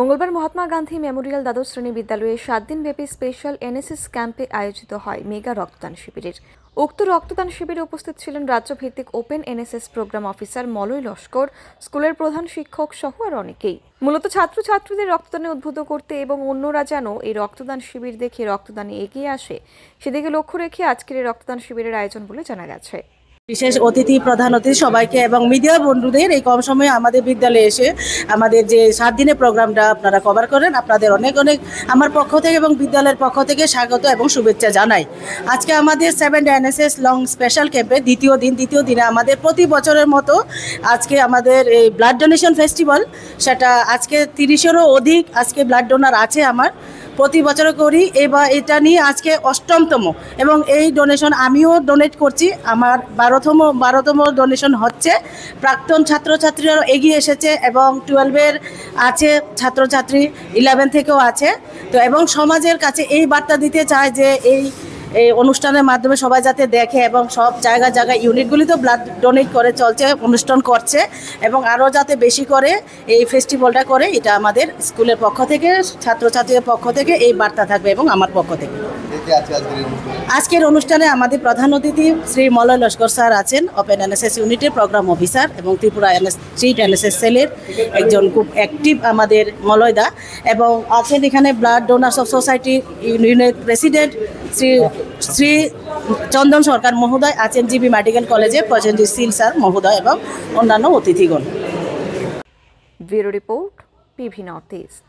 মঙ্গলবার মহাত্মা গান্ধী মেমোরিয়াল দ্বাদশ শ্রেণি বিদ্যালয়ে সাত দিনব্যাপী স্পেশাল এনএসএস ক্যাম্পে আয়োজিত হয় মেগা রক্তদান শিবিরের। উক্ত রক্তদান শিবিরে উপস্থিত ছিলেন রাজ্যভিত্তিক open NSS programme officer Malay Laskar, স্কুলের প্রধান শিক্ষক সহ আর অনেকেই। মূলত ছাত্রছাত্রীদের রক্তদানে উদ্বুদ্ধ করতে এবং অন্যরা যেন এই রক্তদান শিবির দেখে রক্তদানে এগিয়ে আসে, সেদিকে লক্ষ্য রেখে আজকের এই রক্তদান শিবিরের আয়োজন বলে জানা গেছে। বিশেষ অতিথি, প্রধান অতিথি সবাইকে এবং মিডিয়া বন্ধুদের এই কম সময়ে আমাদের বিদ্যালয়ে এসে আমাদের যে সাত দিনের প্রোগ্রামটা আপনারা কভার করেন, আপনাদের অনেক অনেক আমার পক্ষ থেকে এবং বিদ্যালয়ের পক্ষ থেকে স্বাগত এবং শুভেচ্ছা জানাই। আজকে আমাদের সেভেন এনএসএস লং স্পেশাল ক্যাম্পে দ্বিতীয় দিন, দ্বিতীয় দিনে আমাদের প্রতি বছরের মতো আজকে আমাদের এই ব্লাড ডোনেশন ফেস্টিভ্যাল সেটা আজকে তিরিশেরও অধিক আজকে ব্লাড ডোনার আছে আমার। প্রতি বছর করি। এবার এটা নিয়ে আজকে অষ্টমতম এবং এই ডোনেশন আমিও ডোনেট করছি। আমার বারোতম বারোতম ডোনেশন হচ্ছে। প্রাক্তন ছাত্রছাত্রীরাও এগিয়ে এসেছে এবং টুয়েলভের আছে ছাত্রছাত্রী ইলেভেন থেকেও আছে। তো এবং সমাজের কাছে এই বার্তা দিতে চায় যে এই এই অনুষ্ঠানের মাধ্যমে সবাই যাতে দেখে এবং সব জায়গা জায়গায় ইউনিটগুলি তো ব্লাড ডোনেট করে, চলছে, অনুষ্ঠান করছে এবং আরও যাতে বেশি করে এই ফেস্টিভ্যালটা করে, এটা আমাদের স্কুলের পক্ষ থেকে, ছাত্রছাত্রীদের পক্ষ থেকে এই বার্তা থাকবে এবং আমার পক্ষ থেকে। আজকের অনুষ্ঠানে? আমাদের প্রধান অতিথি শ্রী মলয় লস্কর স্যার আছেন ওপেন এনএসএস ইউনিটের প্রোগ্রাম অফিসার এবং ত্রিপুরা এনএস স্ট্রিট এনএসএস সেলের একজন খুব অ্যাক্টিভ আমাদের মলয়দা এবং আছেন এখানে ব্লাড ডোনার্স অফ সোসাইটি ইউনিয়নের প্রেসিডেন্ট শ্রী শ্রী চন্দন সরকার মহোদয় আছেন জিবি মেডিকেল কলেজে প্রজেন্দ্র সিল স্যার মহোদয় এবং অন্যান্য অতিথিগণ। Bureau report PV north east